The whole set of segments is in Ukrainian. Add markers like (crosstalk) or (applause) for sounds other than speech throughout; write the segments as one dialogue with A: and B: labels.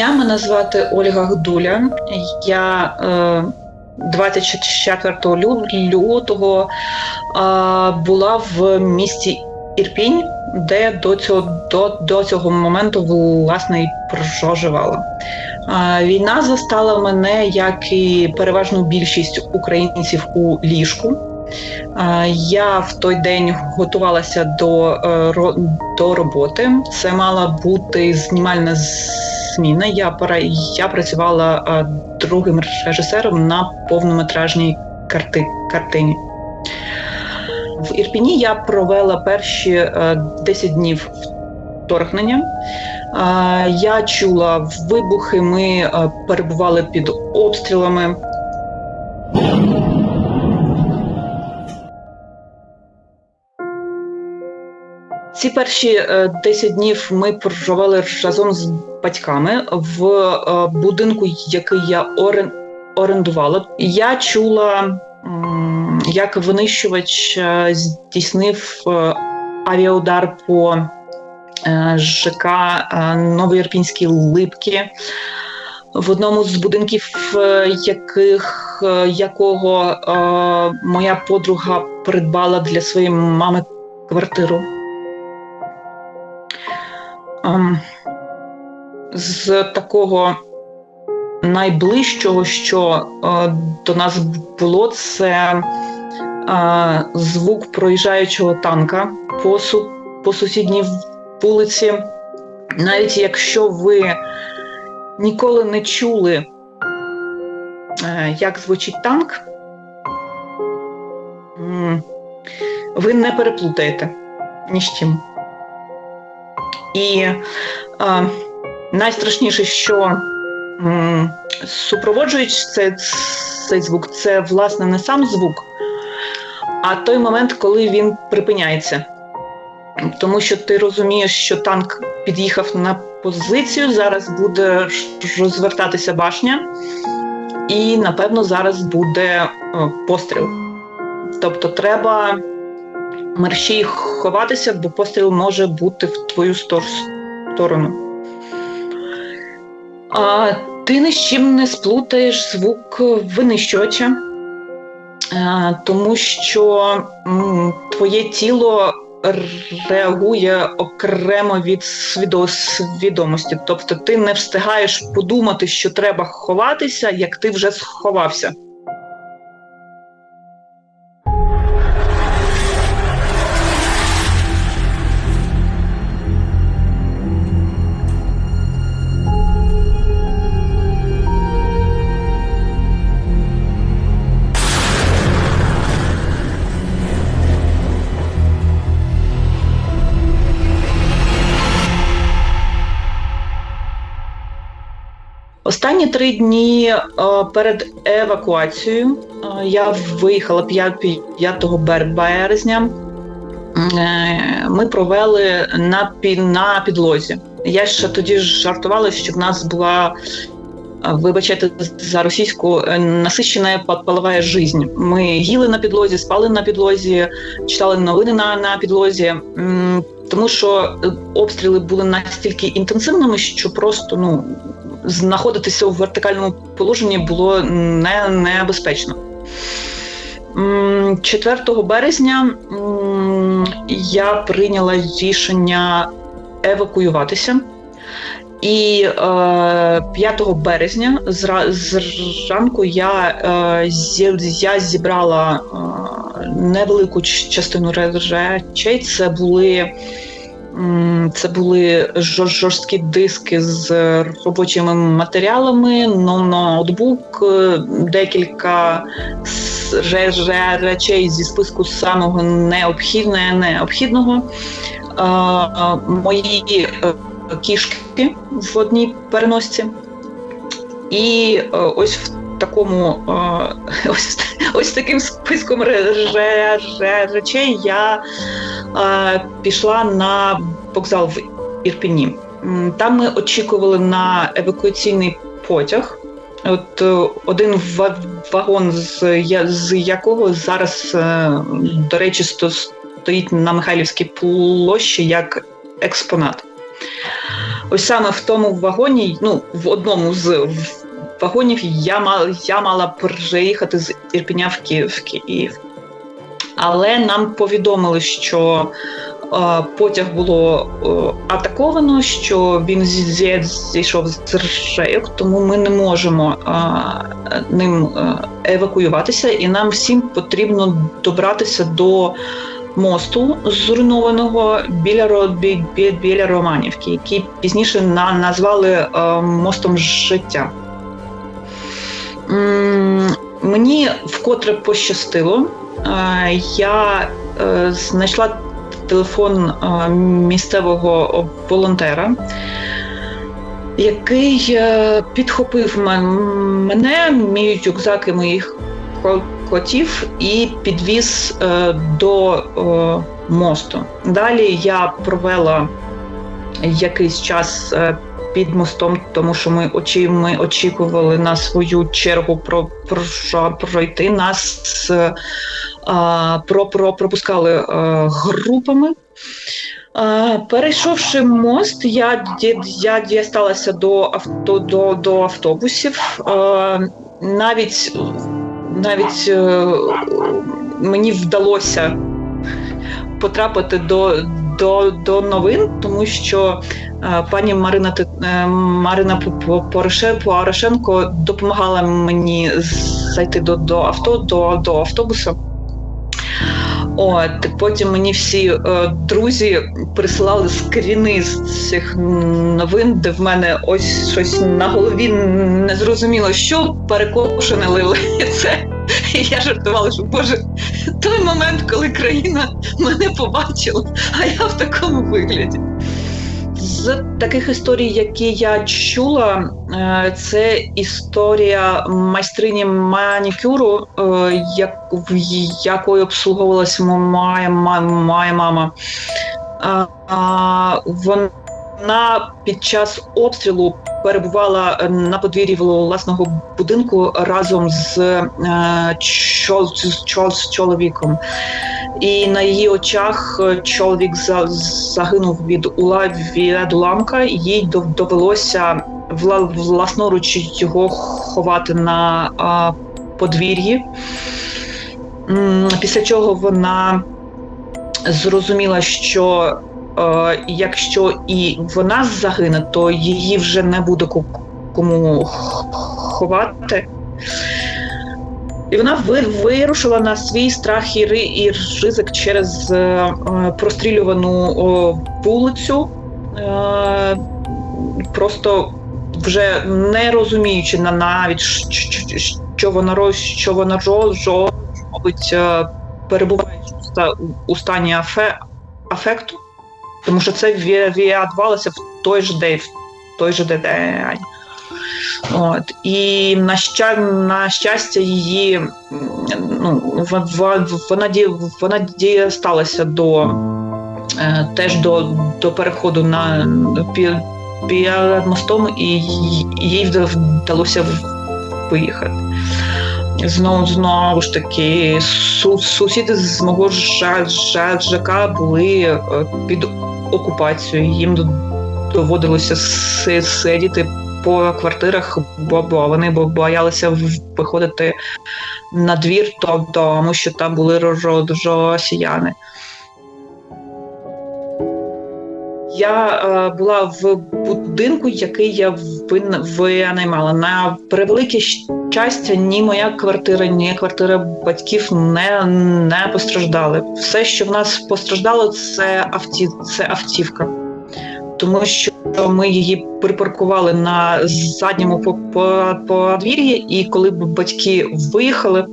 A: Дня, мене звати Ольга Гдуля. Я е, 24 лютого е, була в місті Ірпінь, де до цього, до, до цього моменту власне і проживала. Е, війна застала мене, як і переважну більшість українців у ліжку. Е, Я в той день готувалася до, до роботи. Це мала бути знімальна зміна. Я я працювала е, другим режисером на повнометражній карти, картині. В Ірпіні я провела перші е, 10 днів вторгнення. Е, Я чула вибухи, ми е, перебували під обстрілами. Ці перші е, 10 днів ми проживали разом з батьками в е, будинку, який я орен- орендувала. Я чула, як винищувач е, здійснив е, авіаудар по е, ЖК е, Новоєрпінські Липки. В одному з будинків, е, яких, е, якого е, моя подруга придбала для своєї мами квартиру. Ем, з такого найближчого, що е, до нас було, це е, звук проїжджаючого танка по, по сусідній вулиці. Навіть якщо ви ніколи не чули, е, як звучить танк, ви не переплутаєте ні з чим. І е, найстрашніше, що м, супроводжують цей, цей звук, це власне не сам звук, а той момент, коли він припиняється. Тому що ти розумієш, що танк під'їхав на позицію, зараз буде розвертатися башня, і напевно зараз буде е, постріл. Тобто треба мерщій ховатися, бо постріл може бути в твою сторону. А ти ні з чим не сплутаєш звук винищувача, е, тому що твоє тіло реагує окремо від свідомості. Тобто ти не встигаєш подумати, що треба ховатися, як ти вже сховався. Останні три дні е, перед евакуацією е, я виїхала 5, 5 березня. Е, Ми провели на, на підлозі. Я ще тоді жартувала, що в нас була, вибачайте за російську, насищена па- палова жизнь. Ми їли на підлозі, спали на підлозі, читали новини на, на підлозі. Тому що обстріли були настільки інтенсивними, що просто ну знаходитися у вертикальному положенні було не, небезпечно. 4 березня я прийняла рішення евакуюватися. І е, 5 березня зра- зранку я, е, зі- я зібрала е, невелику частину речей. Це були Це були жорсткі диски з робочими матеріалами, ноутбук, е, декілька речей зі списку самого необхідне, необхідного. Е, е, Мої е, кішки в одній переносці. І е, ось в такому е, (laughs) ось, ось таким списком ре- ре- ре- речей я е, пішла на вокзал в Ірпіні. Там ми очікували на евакуаційний потяг. От е, один вагон, з, якого зараз, е, до речі, стоїть на Михайлівській площі як експонат. ось саме в тому вагоні, ну в одному з вагонів я мала я мала приїхати з Ірпеня в Київ. В Київ. Але нам повідомили, що е, потяг було е, атаковано, що він зійшов з рейок, тому ми не можемо е, ним евакуюватися, і нам всім потрібно добратися до мосту зруйнованого біля біля, Романівки, який пізніше на, назвали е, мостом життя. Мені вкотре пощастило. Е, я е, знайшла телефон е, місцевого волонтера, який підхопив мене, мій рюкзак і моїх котів і підвіз до мосту. Далі я провела якийсь час під мостом, тому що ми очі, ми очікували на свою чергу про, про пройти. Нас а, про, про, пропускали а, групами. А, перейшовши мост, я я дісталася до авто до, до автобусів. А, навіть навіть е, мені вдалося потрапити до до до новин, тому що е, пані Марина е, Марина Порошенко допомагала мені зайти до до авто до, до автобуса. От потім мені всі е, друзі присилали скріни з цих новин, де в мене ось щось на голові не зрозуміло, що перекошене лице. (laughs) І (laughs) я жартувала, що Боже, той момент, коли країна мене побачила, а я в такому вигляді. З таких історій, які я чула, е, це історія майстрині манікюру, е, якою обслуговувалася моя моя мама. Вона під час обстрілу перебувала е, на подвір'ї власного будинку разом з з чоловіком. І на її очах е, чоловік загинув від від уламка. Їй довелося власноруч його ховати на подвір'ї. Після чого вона зрозуміла, що е, якщо і вона загине, то її вже не буде кому ховати. І вона вирушила на свій страх і і ризик через е, е, прострілювану вулицю, е, просто вже не розуміючи навіть, що вона що вона робить, перебуваючи у стані афекту, тому що це відбувалося в той же день, в той же день. От І на ща, на щастя, її ну, вона вона дісталася до е, теж до до переходу на під мостом, і їй вдалося виїхати. Знову знову ж таки, сусіди з мого ЖК були е, під окупацією. Їм доводилося сидіти по квартирах, бо вони боялися виходити на двір, тому що там були росіяни. Я е, була в будинку, який я винаймала. На превелике щастя, ні моя квартира, ні квартира батьків не не постраждали. Все, що в нас постраждало, це авті, це автівка, тому що ми її припаркували на задньому подвір'ї, і коли батьки виїхали,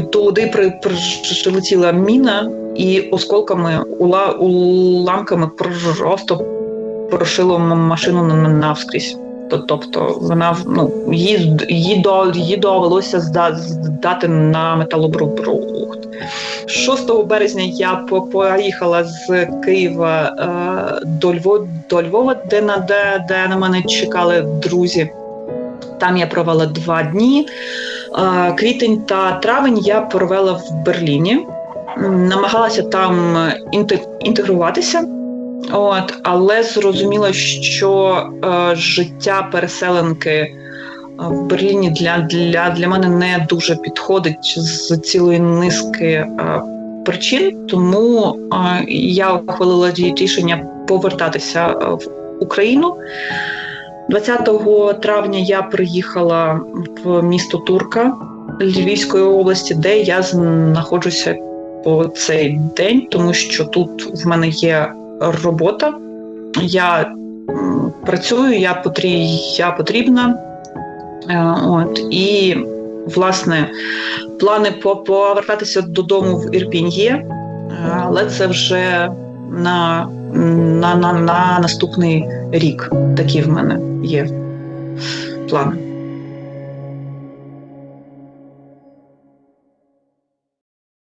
A: туди прилетіла міна і осколками уламками просто прошило машину навскрізь. Тобто вона ну, їй, їй довелося здати на металобрухт. 6 березня я поїхала з Києва е, до Львова, до Львова, де на де, де на мене чекали друзі. Там я провела два дні. Е, квітень та травень я провела в Берліні, намагалася там інтегруватися. От, але зрозуміло, що е, життя переселенки е, в Берліні для, для, для мене не дуже підходить з цілої низки е, причин, тому е, я ухвалила рішення повертатися е, в Україну. 20 травня я приїхала в місто Турка Львівської області, де я знаходжуся по цей день, тому що тут в мене є робота. Я працюю, я потріб, я потрібна. Е, от, І, власне, плани повертатися додому в Ірпінь є, е, але це вже на, на, на, на наступний рік. Такі в мене є плани.